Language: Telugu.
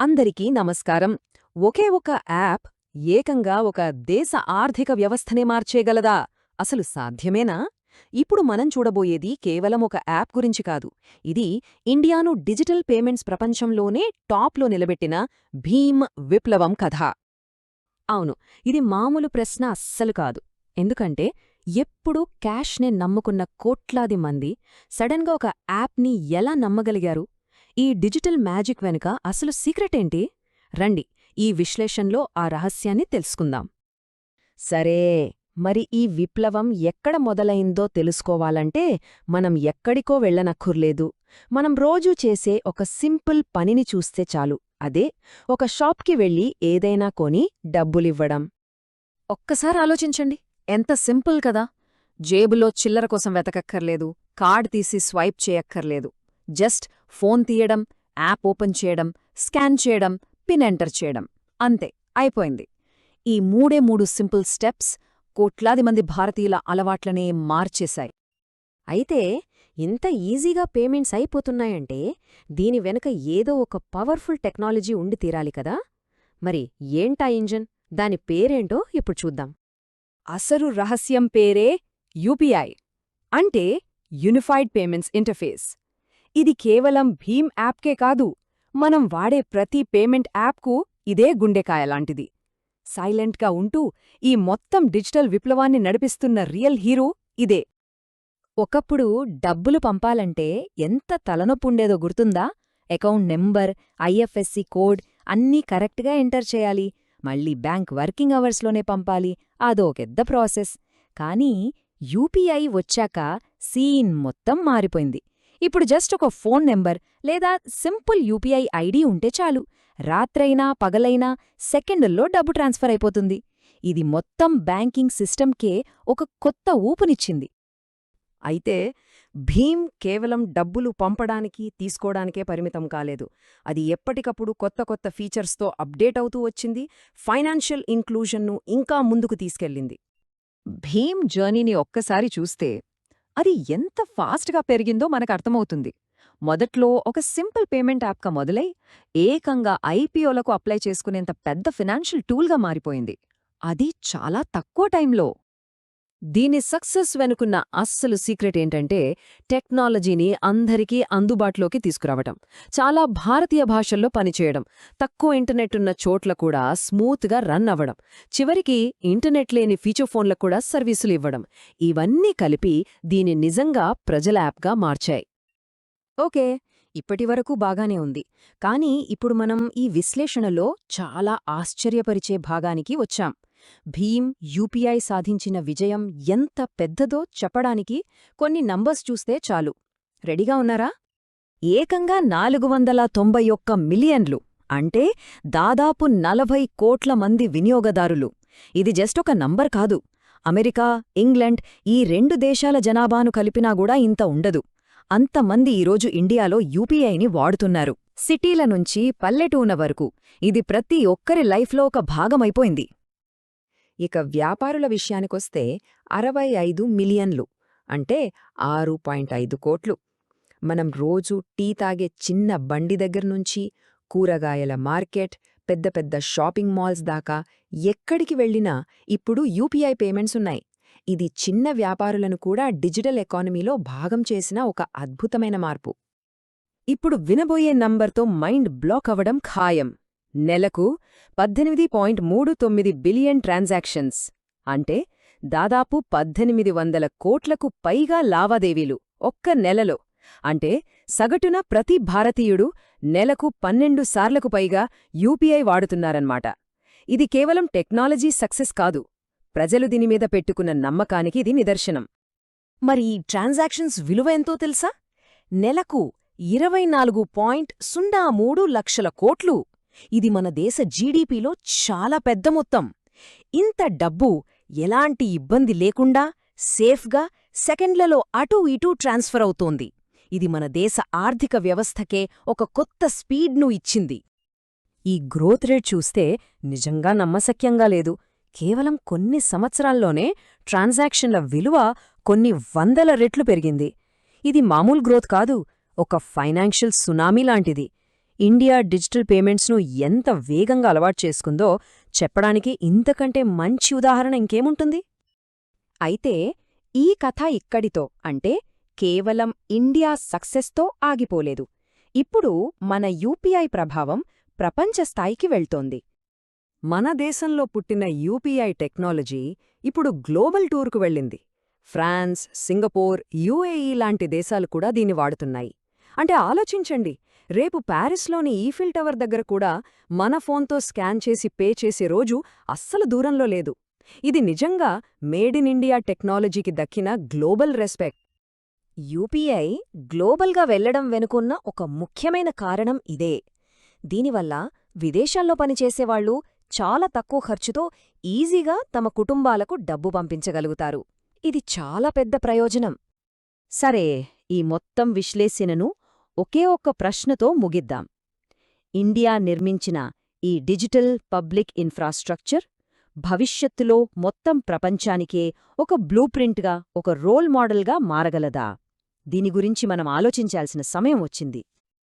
అందరికీ నమస్కారం. ఒకే ఒక యాప్ ఏకంగా ఒక దేశ ఆర్థిక వ్యవస్థనే మార్చేగలదా అసలు సాధ్యమేనా? ఇప్పుడు మనం చూడబోయేది కేవలం ఒక యాప్ గురించి కాదు. ఇది ఇండియాను డిజిటల్ పేమెంట్స్ ప్రపంచంలోనే టాప్లో నిలబెట్టిన భీమ్ విప్లవం కథ. అవును ఇది మామూలు ప్రశ్న అస్సలు కాదు. ఎందుకంటే ఎప్పుడూ క్యాష్నే నమ్ముకున్న కోట్లాది మంది సడన్గా ఒక యాప్ని ఎలా నమ్మగలిగారు? ఈ డిజిటల్ మ్యాజిక్ వెనుక అసలు సీక్రెట్ ఏంటి? రండి ఈ విశ్లేషణలో ఆ రహస్యాన్ని తెలుసుకుందాం. సరే మరి ఈ విప్లవం ఎక్కడ మొదలైందో తెలుసుకోవాలంటే మనం ఎక్కడికో వెళ్ళనక్కర్లేదు మనం రోజూ చేసే ఒక సింపుల్ పనిని చూస్తే చాలు. అదే ఒక షాప్కి వెళ్ళి ఏదైనా కొని డబ్బులివ్వడం. ఒక్కసారి ఆలోచించండి. ఎంత సింపుల్ కదా! జేబులో చిల్లర కోసం వెతకక్కర్లేదు కార్డ్ తీసి స్వైప్ చేయక్కర్లేదు. జస్ట్ ఫోన్ తీయడం యాప్ ఓపెన్ చేయడం స్కాన్ చేయడం పిన్ ఎంటర్ చేయడం. అంతే అయిపోయింది. ఈ మూడే మూడు సింపుల్ స్టెప్స్ కోట్లాది మంది భారతీయుల అలవాట్లనే మార్చేశాయి. అయితే ఇంత ఈజీగా పేమెంట్స్ అయిపోతున్నాయంటే దీని వెనక ఏదో ఒక పవర్ఫుల్ టెక్నాలజీ ఉండి తీరాలి కదా? మరి ఏంటా ఇంజన్? దాని పేరేంటో ఇప్పుడు చూద్దాం. అసలు రహస్యం పేరే యూపీఐ. అంటే యూనిఫైడ్ పేమెంట్స్ ఇంటర్ఫేస్. ఇది కేవలం భీమ్ యాప్కే కాదు మనం వాడే ప్రతి పేమెంట్ యాప్కు ఇదే గుండెకాయ లాంటిది. సైలెంట్గా ఉంటూ ఈ మొత్తం డిజిటల్ విప్లవాన్ని నడిపిస్తున్న రియల్ హీరో ఇదే. ఒకప్పుడు డబ్బులు పంపాలంటే ఎంత తలనొప్పుండేదో గుర్తుందా? అకౌంట్ నెంబర్ ఐఎఫ్ఎస్సి కోడ్ అన్నీ కరెక్ట్గా ఎంటర్ చేయాలి. మళ్ళీ బ్యాంక్ వర్కింగ్ అవర్స్లోనే పంపాలి. అదో పెద్ద ప్రాసెస్. కానీ యూపీఐ వచ్చాక సీన్ మొత్తం మారిపోయింది. ఇప్పుడు జస్ట్ ఒక ఫోన్ నెంబర్ లేదా సింపుల్ యూపీఐ ఐడి ఉంటే చాలు. రాత్రైనా పగలైనా సెకండుల్లో డబ్బు ట్రాన్స్ఫర్ అయిపోతుంది. ఇది మొత్తం బ్యాంకింగ్ సిస్టమ్కే ఒక కొత్త ఊపునిచ్చింది. అయితే భీమ్ కేవలం డబ్బులు పంపడానికి తీసుకోవడానికే పరిమితం కాలేదు. అది ఎప్పటికప్పుడు కొత్త కొత్త ఫీచర్స్తో అప్డేట్ అవుతూ వచ్చింది. ఫైనాన్షియల్ ఇంక్లూజన్ను ఇంకా ముందుకు తీసుకెళ్ళింది. భీమ్ జర్నీని ఒక్కసారి చూస్తే అది ఎంత ఫాస్ట్గా పెరిగిందో మనకు అర్థమవుతుంది. మొదట్లో ఒక సింపుల్ పేమెంట్ యాప్గా మొదలై ఏకంగా ఐపీఓలకు అప్లై చేసుకునేంత పెద్ద ఫినాన్షియల్ టూల్గా మారిపోయింది. అది చాలా తక్కువ టైంలో. దీని సక్సెస్ వెనుకున్న అస్సలు సీక్రెట్ ఏంటంటే టెక్నాలజీని అందరికీ అందుబాటులోకి తీసుకురావటం. చాలా భారతీయ భాషల్లో పనిచేయడం. తక్కువ ఇంటర్నెట్ ఉన్న చోట్ల కూడా స్మూత్గా రన్ అవ్వడం. చివరికి ఇంటర్నెట్ లేని ఫీచర్ ఫోన్లకు కూడా సర్వీసులు ఇవ్వడం. ఇవన్నీ కలిపి దీని నిజంగా ప్రజల యాప్గా మార్చాయి. ఓకే ఇప్పటివరకు బాగానే ఉంది. కానీ ఇప్పుడు మనం ఈ విశ్లేషణలో చాలా ఆశ్చర్యపరిచే భాగానికి వచ్చాం. భీమ్ యూపీఐ సాధించిన విజయం ఎంత పెద్దదో చెప్పడానికి కొన్ని నంబర్స్ చూస్తే చాలు. రెడీగా ఉన్నారా? ఏకంగా నాలుగు వందల తొంభై ఒక్క మిలియన్లు అంటే దాదాపు నలభై కోట్ల మంది వినియోగదారులు. ఇది జస్ట్ ఒక నంబర్ కాదు. అమెరికా ఇంగ్లండ్ ఈ రెండు దేశాల జనాభాను కలిపినా కూడా ఇంత ఉండదు. అంతమంది ఈరోజు ఇండియాలో యూపీఐని వాడుతున్నారు. సిటీల నుంచి పల్లెటూన వరకు ఇది ప్రతి ఒక్కరి లైఫ్లో ఒక భాగమైపోయింది. ఇక వ్యాపారుల విషయానికొస్తే అరవై ఐదు మిలియన్లు అంటే ఆరు పాయింట్ ఐదు కోట్లు. మనం రోజూ టీ తాగే చిన్న బండి దగ్గర్నుంచి కూరగాయల మార్కెట్ పెద్ద పెద్ద షాపింగ్ మాల్స్ దాకా ఎక్కడికి వెళ్ళినా ఇప్పుడు యూపీఐ పేమెంట్స్ ఉన్నాయి. ఇది చిన్న వ్యాపారులను కూడా డిజిటల్ ఎకానమీలో భాగం చేసిన ఒక అద్భుతమైన మార్పు. ఇప్పుడు వినబోయే నంబర్తో మైండ్ బ్లాక్ అవడం ఖాయం. నెలకు పద్దెనిమిది పాయింట్ మూడు తొమ్మిది బిలియన్ ట్రాన్సాక్షన్స్. అంటే దాదాపు పద్దెనిమిది వందల కోట్లకు పైగా లావాదేవీలు ఒక్క నెలలో. అంటే సగటున ప్రతి భారతీయుడు నెలకు పన్నెండు సార్లకు పైగా యూపీఐ వాడుతున్నారన్నమాట ఇది కేవలం టెక్నాలజీ సక్సెస్ కాదు. ప్రజలు దీనిమీద పెట్టుకున్న నమ్మకానికి ఇది నిదర్శనం. మరి ఈ ట్రాన్సాక్షన్స్ విలువ ఎంతో తెలుసా? నెలకు ఇరవై నాలుగు పాయింట్ సున్నా మూడు లక్షల కోట్లు. ఇది మన దేశ జీడీపీలో చాలా పెద్ద మొత్తం. ఇంత డబ్బు ఎలాంటి ఇబ్బంది లేకుండా సేఫ్గా సెకండ్లలో అటూ ఇటూ ట్రాన్స్ఫర్ అవుతోంది. ఇది మన దేశ ఆర్థిక వ్యవస్థకే ఒక కొత్త స్పీడ్ను ఇచ్చింది. ఈ గ్రోత్ రేట్ చూస్తే నిజంగా నమ్మశక్యంగా లేదు. కేవలం కొన్ని సంవత్సరాల్లోనే ట్రాన్సాక్షన్ల విలువ కొన్ని వందల రెట్లు పెరిగింది. ఇది మామూలు గ్రోత్ కాదు ఒక ఫైనాన్షియల్ సునామీ లాంటిది. ఇండియా డిజిటల్ పేమెంట్స్ను ఎంత వేగంగా అలవాటు చేసుకుందో చెప్పడానికి ఇంతకంటే మంచి ఉదాహరణ ఇంకేముంటుంది? అయితే ఈ కథ ఇక్కడితో అంటే కేవలం ఇండియా సక్సెస్తో ఆగిపోలేదు. ఇప్పుడు మన యూపీఐ ప్రభావం ప్రపంచ స్థాయికి వెళ్తోంది. మన దేశంలో పుట్టిన యూపీఐ టెక్నాలజీ ఇప్పుడు గ్లోబల్ టూర్కు వెళ్ళింది. ఫ్రాన్స్ సింగపూర్ యూఏఈ లాంటి దేశాలు కూడా దీన్ని వాడుతున్నాయి. అంటే ఆలోచించండి రేపు ప్యారిస్లోని ఈఫిల్ టవర్ దగ్గర కూడా మన ఫోన్తో స్కాన్ చేసి పే చేసే రోజు అస్సలు దూరంలో లేదు. ఇది నిజంగా మేడ్ ఇన్ ఇండియా టెక్నాలజీకి దక్కిన గ్లోబల్ రెస్పెక్ట్. యూపీఐ గ్లోబల్గా వెళ్ళడం వెనుకున్న ఒక ముఖ్యమైన కారణం ఇదే. దీనివల్ల విదేశాల్లో పనిచేసేవాళ్ళు చాలా తక్కువ ఖర్చుతో ఈజీగా తమ కుటుంబాలకు డబ్బు పంపించగలుగుతారు. ఇది చాలా పెద్ద ప్రయోజనం. సరే ఈ మొత్తం విశ్లేషణను ఒకే ఒక్క ప్రశ్నతో ముగిద్దాం. ఇండియా నిర్మించిన ఈ డిజిటల్ పబ్లిక్ ఇన్ఫ్రాస్ట్రక్చర్ భవిష్యత్తులో మొత్తం ప్రపంచానికే ఒక బ్లూప్రింట్గా ఒక రోల్ మోడల్గా మారగలదా? దీని గురించి మనం ఆలోచించాల్సిన సమయం వచ్చింది.